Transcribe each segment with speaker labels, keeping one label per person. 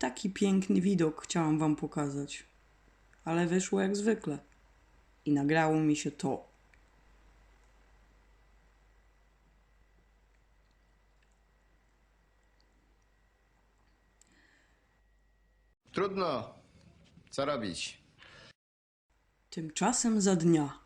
Speaker 1: Taki piękny widok chciałam wam pokazać. Ale wyszło jak zwykle. I nagrało mi się to.
Speaker 2: Trudno. Co robić?
Speaker 1: Tymczasem za dnia.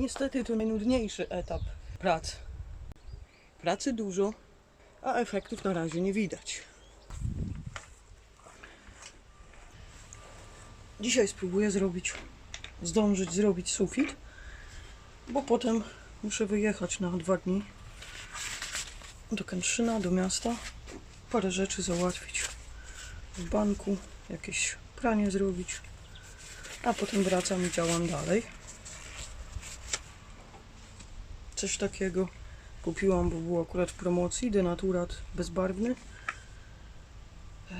Speaker 1: Niestety to najnudniejszy etap prac. Pracy dużo, a efektów na razie nie widać. Dzisiaj spróbuję zrobić, zdążyć zrobić sufit, bo potem muszę wyjechać na dwa dni do Kętrzyna, do miasta, parę rzeczy załatwić w banku, jakieś pranie zrobić, a potem wracam i działam dalej coś takiego. Kupiłam, bo było akurat w promocji denaturat bezbarwny. E,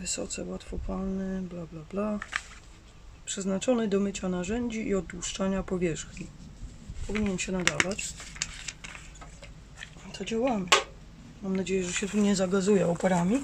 Speaker 1: wysoce łatwopalny bla bla bla. Przeznaczony do mycia narzędzi i odtłuszczania powierzchni. Powinien się nadawać. To działamy. Mam nadzieję, że się tu nie zagazuje oparami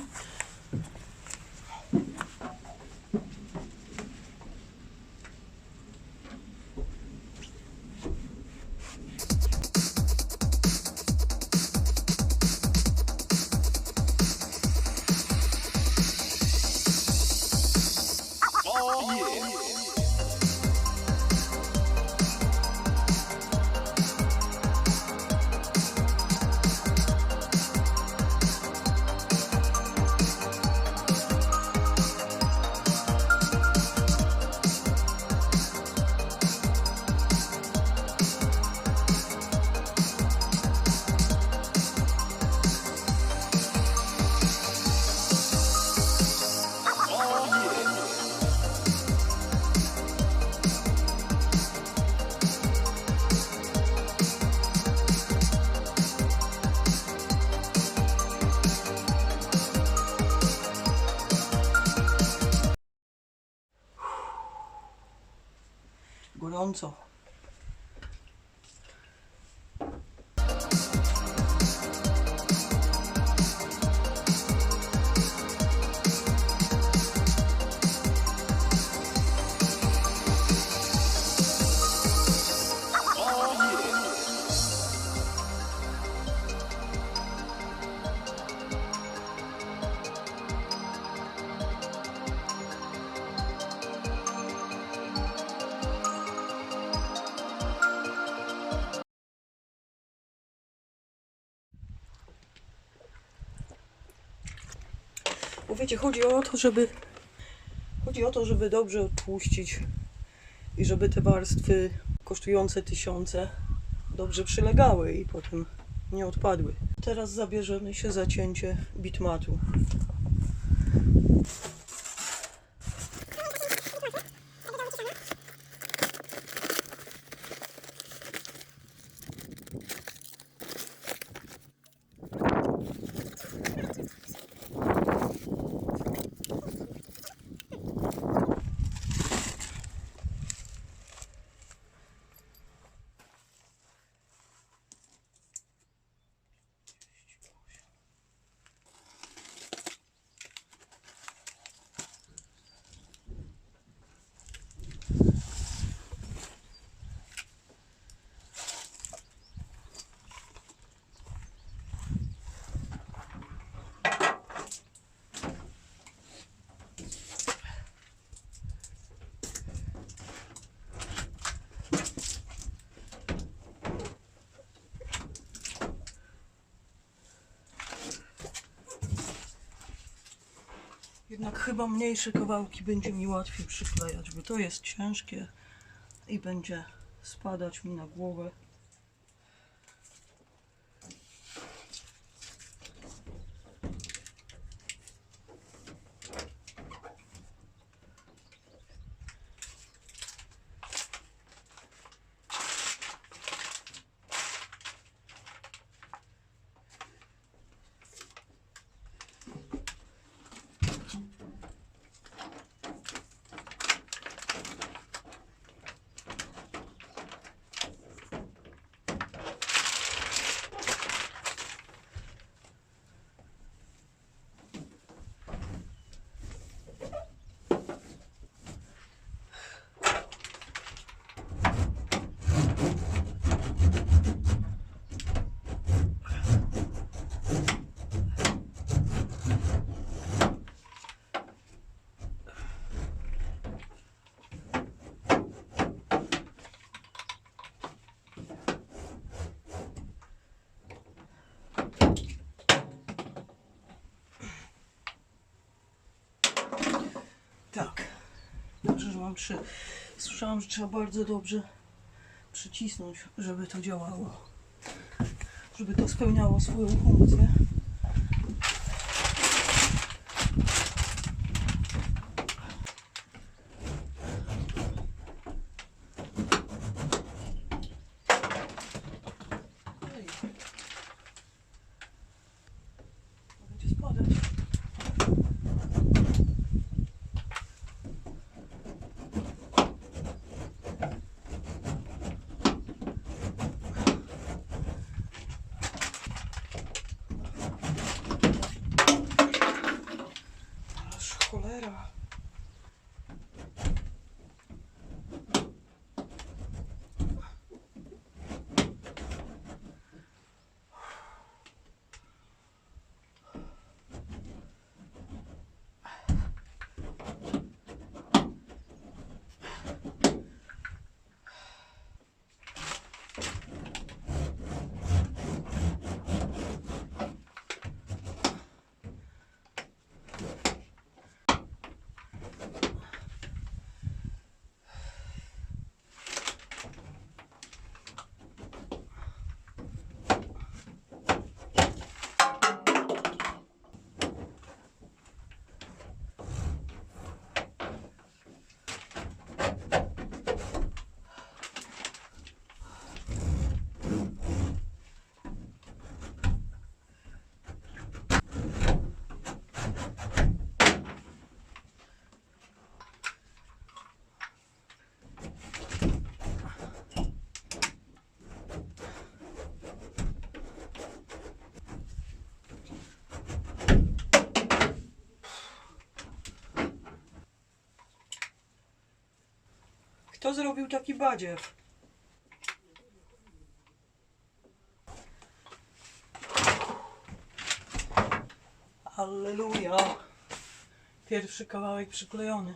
Speaker 1: Gorąco. Bo wiecie, chodzi o to, żeby chodzi o to, żeby dobrze odpuścić i żeby te warstwy kosztujące tysiące dobrze przylegały i potem nie odpadły. Teraz zabierzemy się za cięcie bitmatu. Jednak chyba mniejsze kawałki będzie mi łatwiej przyklejać, bo to jest ciężkie i będzie spadać mi na głowę. Tak. Mam trzy. Słyszałam, że trzeba bardzo dobrze przycisnąć, żeby to działało. Żeby to spełniało swoją funkcję. Zrobił taki badziew? Alleluja! Pierwszy kawałek przyklejony.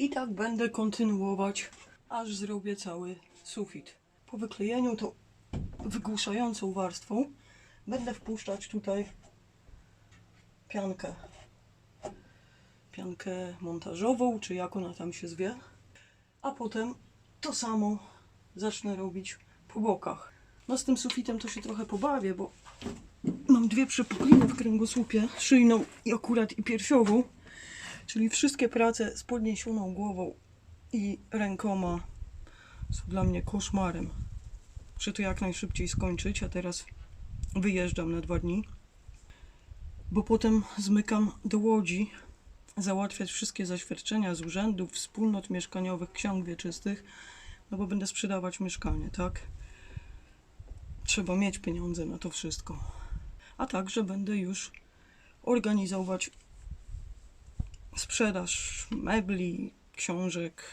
Speaker 1: I tak będę kontynuować, aż zrobię cały sufit. Po wyklejeniu tą wygłuszającą warstwą będę wpuszczać tutaj piankę. Piankę montażową, czy jak ona tam się zwie. A potem to samo zacznę robić po bokach. No z tym sufitem to się trochę pobawię, bo mam dwie przepukliny w kręgosłupie, szyjną i akurat i piersiową. Czyli wszystkie prace z podniesioną głową i rękoma są dla mnie koszmarem. Muszę to jak najszybciej skończyć, a teraz wyjeżdżam na dwa dni, bo potem zmykam do Łodzi załatwiać wszystkie zaświadczenia z urzędów, wspólnot mieszkaniowych, ksiąg wieczystych, no bo będę sprzedawać mieszkanie, tak? Trzeba mieć pieniądze na to wszystko. A także będę już organizować sprzedaż mebli, książek,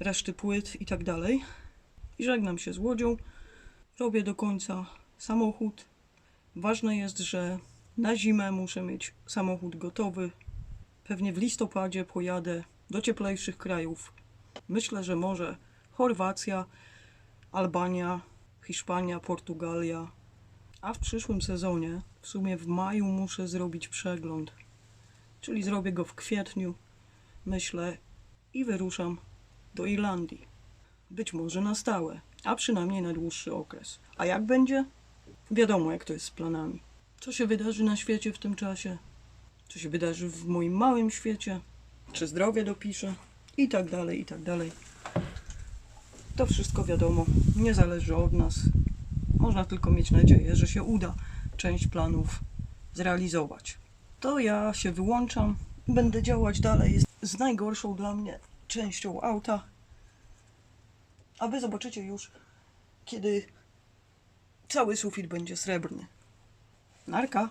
Speaker 1: reszty płyt i tak. I żegnam się z Łodzią. Robię do końca samochód. Ważne jest, że na zimę muszę mieć samochód gotowy. Pewnie w listopadzie pojadę do cieplejszych krajów. Myślę, że może Chorwacja, Albania, Hiszpania, Portugalia. A w przyszłym sezonie, w sumie w maju, muszę zrobić przegląd czyli zrobię go w kwietniu, myślę, i wyruszam do Irlandii. Być może na stałe, a przynajmniej na dłuższy okres. A jak będzie? Wiadomo, jak to jest z planami. Co się wydarzy na świecie w tym czasie? Co się wydarzy w moim małym świecie? Czy zdrowie dopiszę? I tak dalej, i tak dalej. To wszystko wiadomo, nie zależy od nas. Można tylko mieć nadzieję, że się uda część planów zrealizować to ja się wyłączam. Będę działać dalej z najgorszą dla mnie częścią auta. A wy zobaczycie już, kiedy cały sufit będzie srebrny. Narka.